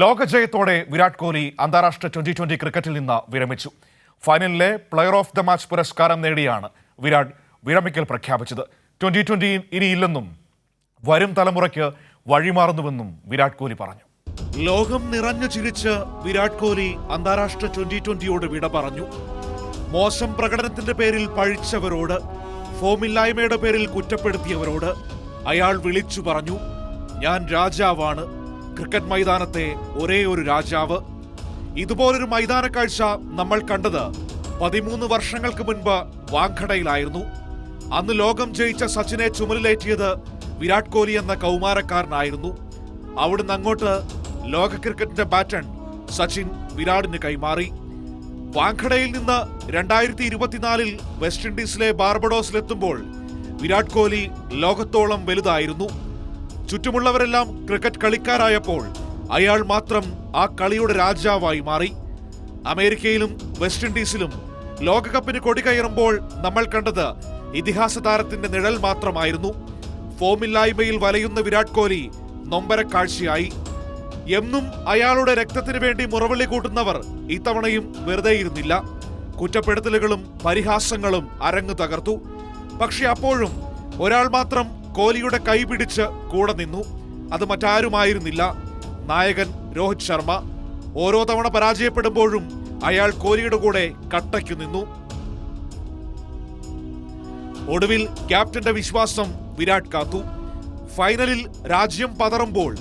ലോകജയത്തോടെ വിരാട് കോഹ്ലി അന്താരാഷ്ട്ര twenty twenty ക്രിക്കറ്റിൽ നിന്ന് വിരമിച്ചു. ഫൈനലിലെ പ്ലെയർ ഓഫ് ദ മാച്ച് പുരസ്കാരം നേടിയാണ് വിരാട് വിരമിക്കൽ പ്രഖ്യാപിച്ചത്. ട്വന്റി ട്വന്റി ഇനിയില്ലെന്നും വരും തലമുറയ്ക്ക് വഴിമാറുന്നുവെന്നും വിരാട് കോഹ്ലി പറഞ്ഞു. ലോകം നിറഞ്ഞു ചിരിച്ച് വിരാട് കോഹ്ലി അന്താരാഷ്ട്ര ട്വന്റി ട്വന്റിയോട് വിട പറഞ്ഞു. മോശം പ്രകടനത്തിന്റെ പേരിൽ പഴിച്ചവരോട് ഫോമില്ലായ്മയുടെ പേരിൽ കുറ്റപ്പെടുത്തിയവരോട് അയാൾ വിളിച്ചു പറഞ്ഞു ഞാൻ രാജാവാണ്. ക്രിക്കറ്റ് മൈതാനത്തെ ഒരേ ഒരു രാജാവ്. ഇതുപോലൊരു മൈതാന കാഴ്ച നമ്മൾ കണ്ടത് പതിമൂന്ന് വർഷങ്ങൾക്ക് മുൻപ് വാങ്കഡയിലായിരുന്നു അന്ന് ലോകം ജയിച്ച സച്ചിനെ ചുമലിലേറ്റിയത് വിരാട് കോഹ്ലി എന്ന കൗമാരക്കാരനായിരുന്നു. അവിടുന്ന് അങ്ങോട്ട് ലോക ക്രിക്കറ്റിന്റെ ബാറ്റൺ സച്ചിൻ വിരാടിന് കൈമാറി. വാങ്കഡയിൽ നിന്ന് രണ്ടായിരത്തി ഇരുപത്തിനാലിൽ വെസ്റ്റ് ഇൻഡീസിലെ ബാർബഡോസിലെത്തുമ്പോൾ വിരാട് കോഹ്ലി ലോകത്തോളം വലുതായിരുന്നു. ചുറ്റുമുള്ളവരെല്ലാം ക്രിക്കറ്റ് കളിക്കാരായപ്പോൾ അയാൾ മാത്രം ആ കളിയുടെ രാജാവായി മാറി. അമേരിക്കയിലും വെസ്റ്റ് ഇൻഡീസിലും ലോകകപ്പിന് കൊടി കയറുമ്പോൾ നമ്മൾ കണ്ടത് ഇതിഹാസ താരത്തിന്റെ നിഴൽ മാത്രമായിരുന്നു. ഫോമില്ലായ്മയിൽ വലയുന്ന വിരാട് കോഹ്ലി നൊമ്പര കാഴ്ചയായി. എന്നും അയാളുടെ രക്തത്തിനു വേണ്ടി മുറവിളി കൂട്ടുന്നവർ ഇത്തവണയും വെറുതെയിരുന്നില്ല കുറ്റപ്പെടുത്തലുകളും പരിഹാസങ്ങളും അരങ്ങു തകർത്തു. പക്ഷെ അപ്പോഴും ഒരാൾ മാത്രം കോഹ്ലിയുടെ കൈ പിടിച്ച് കൂടെ നിന്നു. അത് മറ്റാരുമായിരുന്നില്ല. നായകൻ രോഹിത് ശർമ്മ. ഓരോ തവണ പരാജയപ്പെടുമ്പോഴും അയാൾ കോഹ്ലിയുടെ കൂടെ കട്ടയ്ക്കു നിന്നു. ഒടുവിൽ ക്യാപ്റ്റന്റെ വിശ്വാസം വിരാട് കാത്തു. ഫൈനലിൽ രാജ്യം പതറുമ്പോൾ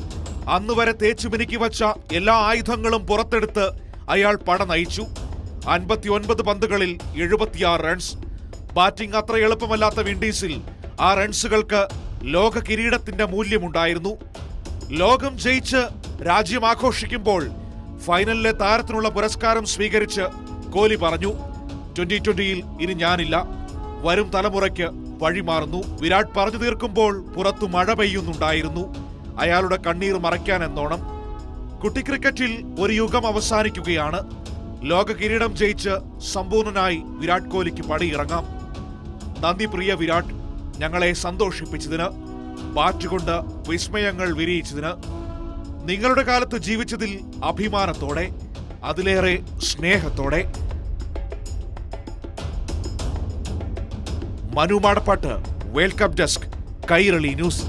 അന്ന് വരെ തേച്ചുമിനുക്കി വച്ച എല്ലാ ആയുധങ്ങളും പുറത്തെടുത്ത് അയാൾ പട നയിച്ചു. അൻപത്തിയൊൻപത് പന്തുകളിൽ എഴുപത്തിയാറ് റൺസ്. ബാറ്റിംഗ് അത്ര എളുപ്പമല്ലാത്ത വിൻഡീസിൽ ആ റൺസുകൾക്ക് ലോക കിരീടത്തിന്റെ മൂല്യമുണ്ടായിരുന്നു. ലോകം ജയിച്ച് രാജ്യം ആഘോഷിക്കുമ്പോൾ ഫൈനലിലെ താരത്തിനുള്ള പുരസ്കാരം സ്വീകരിച്ച് കോഹ്ലി പറഞ്ഞു ട്വന്റി ട്വന്റിയിൽ ഇനി ഞാനില്ല. വരും തലമുറയ്ക്ക് വഴിമാറുന്നു വിരാട് പറഞ്ഞു തീർക്കുമ്പോൾ പുറത്തു മഴ പെയ്യുന്നുണ്ടായിരുന്നു. അയാളുടെ കണ്ണീർ മറയ്ക്കാൻ എന്നോണം. കുട്ടി ക്രിക്കറ്റിൽ ഒരു യുഗം അവസാനിക്കുകയാണ്. ലോക കിരീടം ജയിച്ച് സമ്പൂർണനായി വിരാട് കോഹ്ലിക്ക് പടിയിറങ്ങാം. നന്ദി പ്രിയ വിരാട്. ഞങ്ങളെ സന്തോഷിപ്പിച്ചതിന് ബാറ്റുകൊണ്ട് വിസ്മയങ്ങൾ വിരിയിച്ചതിന് നിങ്ങളുടെ കാലത്ത് ജീവിച്ചതിൽ അഭിമാനത്തോടെ അതിലേറെ സ്നേഹത്തോടെ. Manu Madappattu world cup desk Kairali news.